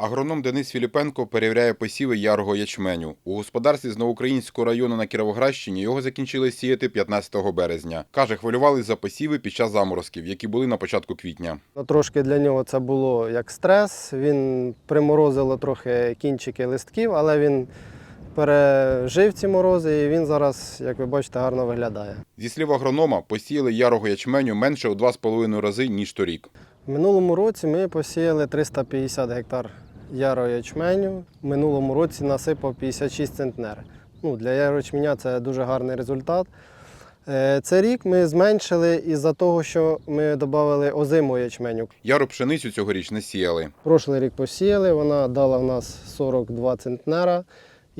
Агроном Денис Філіпенко перевіряє посіви ярого ячменю. У господарстві з Новоукраїнського району на Кіровоградщині його закінчили сіяти 15 березня. Каже, хвилювались за посіви під час заморозків, які були на початку квітня. Ну, Трошки для нього це було як стрес. Він приморозило трохи кінчики листків, але він пережив ці морози і він зараз, як ви бачите, гарно виглядає. Зі слів агронома, посіяли ярого ячменю менше у 2,5 рази, ніж торік. В минулому році ми посіяли 350 гектар ярого ячменю. В минулому році насипав 56 центнер. Ну, для ярочменя це дуже гарний результат. Е, Цей рік ми зменшили із-за того, що ми додали озиму ячменю. Яру пшеницю цьогоріч не сіяли. Прошлий рік посіяли, вона дала в нас 42 центнера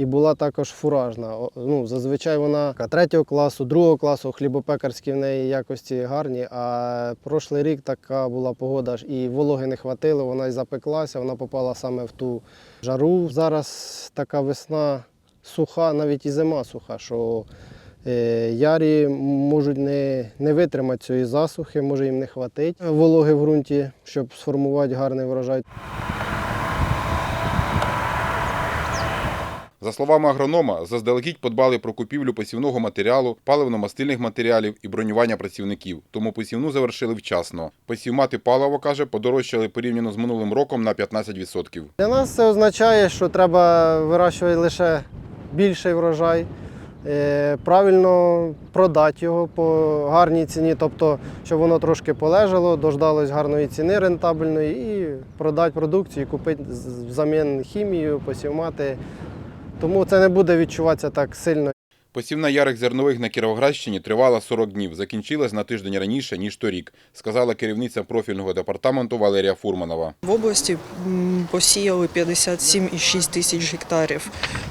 і була також фуражна. Ну, зазвичай вона третього класу, другого класу, хлібопекарські в неї якості гарні. А прошлий рік така була погода ж і вологи не хватило, вона і запеклася, вона попала саме в ту жару. Зараз така весна суха, навіть і зима суха, що е, ярі можуть не, не витримати цієї засухи, може їм не хватить вологи в ґрунті, щоб сформувати гарний врожай. За словами агронома, заздалегідь подбали про купівлю посівного матеріалу, паливно-мастильних матеріалів і бронювання працівників, тому посівну завершили вчасно. Посівмати паливо, каже, подорожчали порівняно з минулим роком на 15%. Для нас це означає, що треба вирощувати лише більший врожай, е, правильно продати його по гарній ціні, тобто, щоб воно трошки полежало, дождалось гарної ціни рентабельної і продати продукцію, купити взамін хімію, посівмати. Тому це не буде відчуватися так сильно. Посівна ярих зернових на Кіровоградщині тривала 40 днів, закінчилась на тиждень раніше, ніж торік, сказала керівниця профільного департаменту Валерія Фурманова. В області посіяли 57,6 тисяч гектарів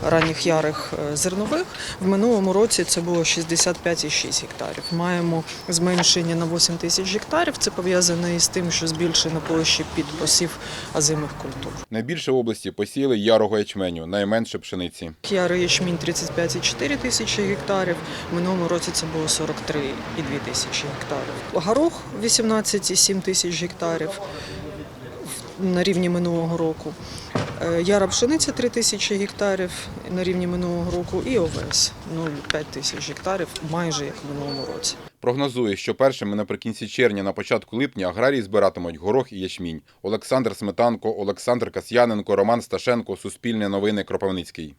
ранніх ярих е, зернових. В минулому році це було 65,6 гектарів. Маємо зменшення на 8 тисяч гектарів. Це пов'язане із тим, що збільшено площі під посів азимих культур. Найбільше в області посіяли ярого ячменю, найменше пшениці. Ярий ячмінь 35,4 тисячі гектарів. В минулому році це було 43,2 тисячі гектарів. Горох 18,7 тисяч гектарів на рівні минулого року. Е, Яра пшениця 3 тисячі гектарів на рівні минулого року і овес 0,5 тисяч гектарів, майже як в минулому році. Прогнозує, що першими наприкінці червня, на початку липня аграрії збиратимуть горох і ячмінь. Олександр Сметанко, Олександр Касьяненко, Роман Сташенко, Суспільне новини, Кропивницький.